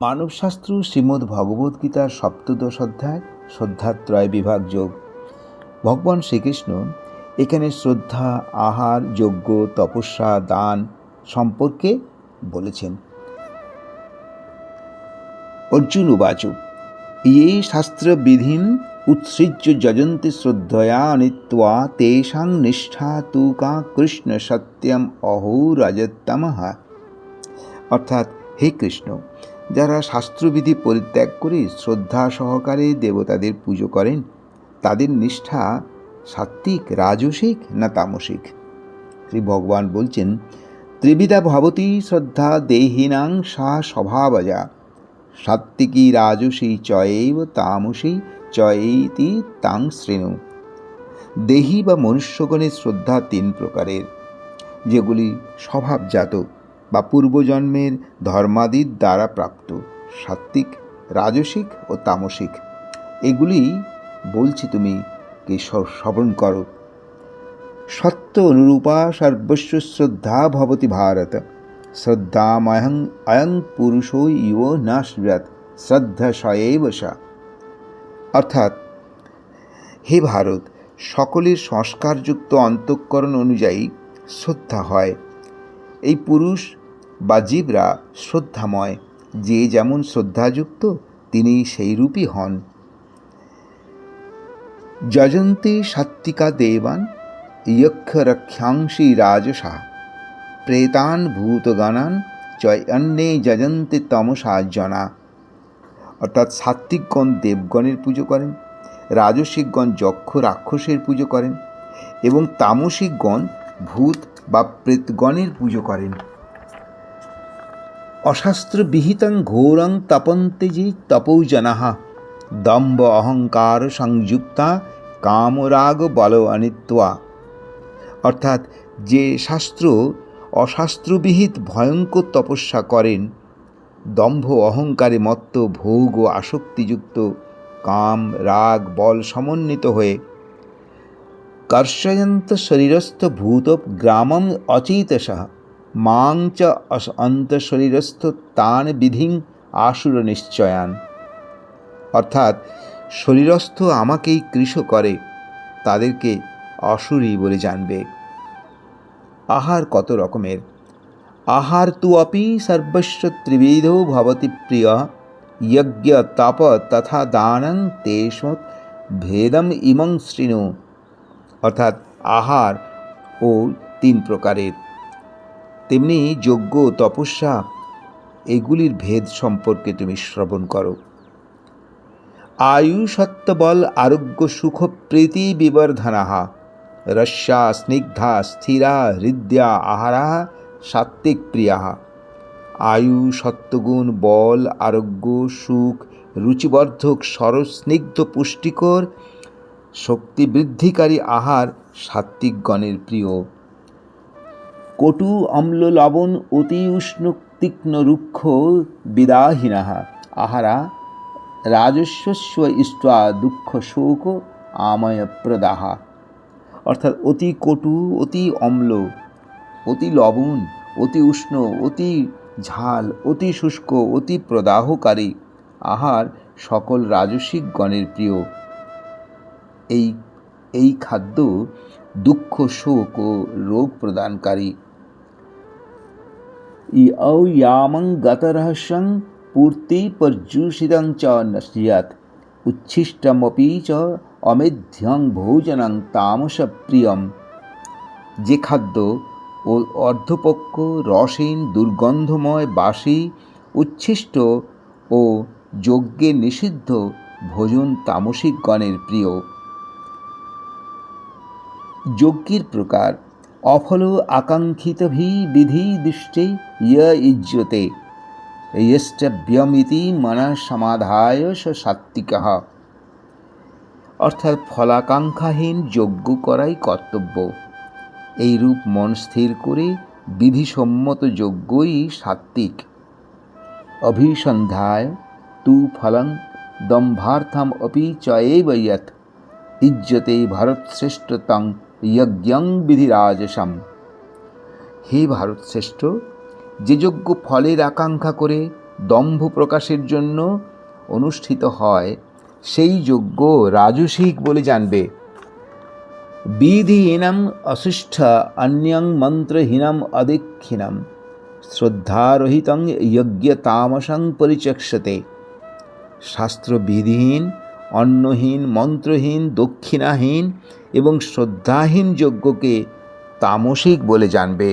মানবশাস্ত্র শ্রীমদ্ ভগবদ্গীতার সপ্তদশ অধ্যায়, শ্রদ্ধাত্রয় বিভাগ যোগ। ভগবান শ্রীকৃষ্ণ এখানে শ্রদ্ধা, আহার, যজ্ঞ, তপস্যা, দান সম্পর্কে বলেছেন। অর্জুন উবাচ ইয়ে শাস্ত্রবিধিম উৎসৃজ্য যজন্তি শ্রদ্ধয়া নিত্বা তেষাং নিষ্ঠা তু কা কৃষ্ণ সত্যম অহো রজতমঃ অর্থাৎ হে কৃষ্ণ যারা শাস্ত্রবিধি পরিত্যাগ করে শ্রদ্ধা সহকারে দেবতাদের পুজো করেন, তাদের নিষ্ঠা সাত্ত্বিক, রাজসিক না তামসিক? শ্রী ভগবান বলছেন, ত্রিবিধা ভবতী শ্রদ্ধা দেহিনাং সা স্বভাবজা, সাত্ত্বিকী রাজসী চয়ৈব তামসী চয়ৈতি তাং শ্রেণু। দেহি বা মনুষ্যগণের শ্রদ্ধা তিন প্রকারের, যেগুলি স্বভাবজাত। বা পূর্বজন্মের ধর্মাদির দ্বারা প্রাপ্ত, সাত্ত্বিক, রাজসিক ও তামসিক। এগুলি বলছি তুমি কে শ্রবণ করো। সত্য অনুরূপা সর্বস্ব শ্রদ্ধা ভবতি ভারত। শ্রদ্ধাময়ং অয়ং পুরুষো ইব না স্মৃত শ্রদ্ধা সয়েব অর্থাৎ, হে ভারত, সকলের সংস্কারযুক্ত অন্তঃকরণ অনুযায়ী শ্রদ্ধা হয়। এই পুরুষ বা জীবরা শ্রদ্ধাময়, যে যেমন শ্রদ্ধাযুক্ত তিনি সেই রূপই হন। যজন্তে সাত্বিকা দেবান ইয়ক্ষ রক্ষাংশী রাজসা, প্রেতান ভূতগণান চয়ন্নে যজন্তে তমসা জনা। অর্থাৎ সাত্বিকগণ দেবগণের পুজো করেন, রাজসিকগণ যক্ষ রাক্ষসের পুজো করেন এবং তামসিকগণ ভূত বা প্রেতগণের পুজো করেন। অশাস্ত্রবিহিতং ঘোরং তপন্তে যে তপৌজনাহা দম্ভ অহংকার সংযুক্তা কামরাগ বল অনিত্বা অর্থাৎ যে শাস্ত্র অশাস্ত্রবিহিত ভয়ঙ্কর তপস্যা করেন, দম্ভ অহংকারে মত্ত ভোগ ও আসক্তিযুক্ত কাম, রাগ, বল সমন্বিত হয়ে কর্ষয়ন্ত শরীরস্থ ভূত গ্রামম অচেতসः মাং চ অন্তঃশরীরস্থ তান বিধিং আসুর নিশ্চয়ান অর্থাৎ শরীরস্থ আমাকেই কৃষ করে, তাদেরকে অসুরী বলে জানবে। আহার কত রকমের। আহার তু অপি সর্বস্ব ত্রিবিধ ভবতি প্রিয়, যজ্ঞ, তপ তথা দানং তেষৎ ভেদম ইমং শৃণু। অর্থাৎ আহার ও তিন প্রকারের। তেমনি যজ্ঞ তপস্যা, এগুলির ভেদ সম্পর্কে তুমি শ্রবণ করো। আয়ু সত্যবল আরোগ্য সুখ প্রীতি বিবর্ধনাহা। রস্যা স্নিগ্ধা স্থিরা হৃদ্যা আহারা সাত্ত্বিক প্রিয়া আয়ু সত্যগুণ বল আরোগ্য সুখ রুচিবর্ধক সরস্নিগ্ধ পুষ্টিকর শক্তি বৃদ্ধিকারী আহার সাত্ত্বিকগণের প্রিয়। কটু অম্ল লবণ অতি উষ্ণ তীক্ষ্ণ রুক্ষ বিদাহীনাহা আহারা রাজস্বস্ব ইষ্টা দুঃখ শোক আময় প্রদাহা। অর্থাৎ অতি কটু, অতি অম্ল, অতি লবণ, অতি উষ্ণ, অতি ঝাল, অতি শুষ্ক, অতি প্রদাহকারী আহার সকল রাজসিক গণের প্রিয়। এই এই খাদ্য দুঃখ, শোক ও রোগ প্রদানকারী। ইয়ামং গতরহস্যং পূর্তি পর্যূষিতং চ নস্যাৎ উচ্ছিষ্টমপি চ অমেধ্যং ভোজনং তামস প্রিয়ম। যে খাদ্য ও অর্ধপক্ষ রসহীন দুর্গন্ধময় বাসি, উচ্ছিষ্ট ও যজ্ঞে নিষিদ্ধ ভোজন তামসিক গণের প্রিয়। যজ্ঞের প্রকার, অফল আকাঙ্ক্ষিতভি বিধি দৃষ্টে ইয় ইজ্যতে ইয়ষ্টব্যমিতি মন সমাধায় সাত্বিক অর্থাৎ ফলাকাঙ্ক্ষাহীন যজ্ঞ করাই কর্তব্য। এইরূপ মন স্থির করে বিধিসম্মত যজ্ঞই সাত্বিক অভিসন্ধ্যায় তু ফলং দম্ভার্থম অপি চয়েব ইজ্জতে ভারতশ্রেষ্ঠতং যজ্ঞং বিধিরাজসাম হে ভারতশ্রেষ্ঠ যে যজ্ঞ ফলের আকাঙ্ক্ষা করে দম্ভ প্রকাশের জন্য অনুষ্ঠিত হয়, সেই যজ্ঞ রাজসিক বলে জানবে। বিধিহীনম অশিষ্ঠ অন্যং মন্ত্রহীনম অদীক্ষিণম, শ্রদ্ধারহিতং যজ্ঞ তামসং পরিচক্ষতে শাস্ত্রবিধিহীন অন্নহীন মন্ত্রহীন দক্ষিণাহীন এবং শ্রদ্ধাহীন যজ্ঞকে তামসিক বলে জানবে।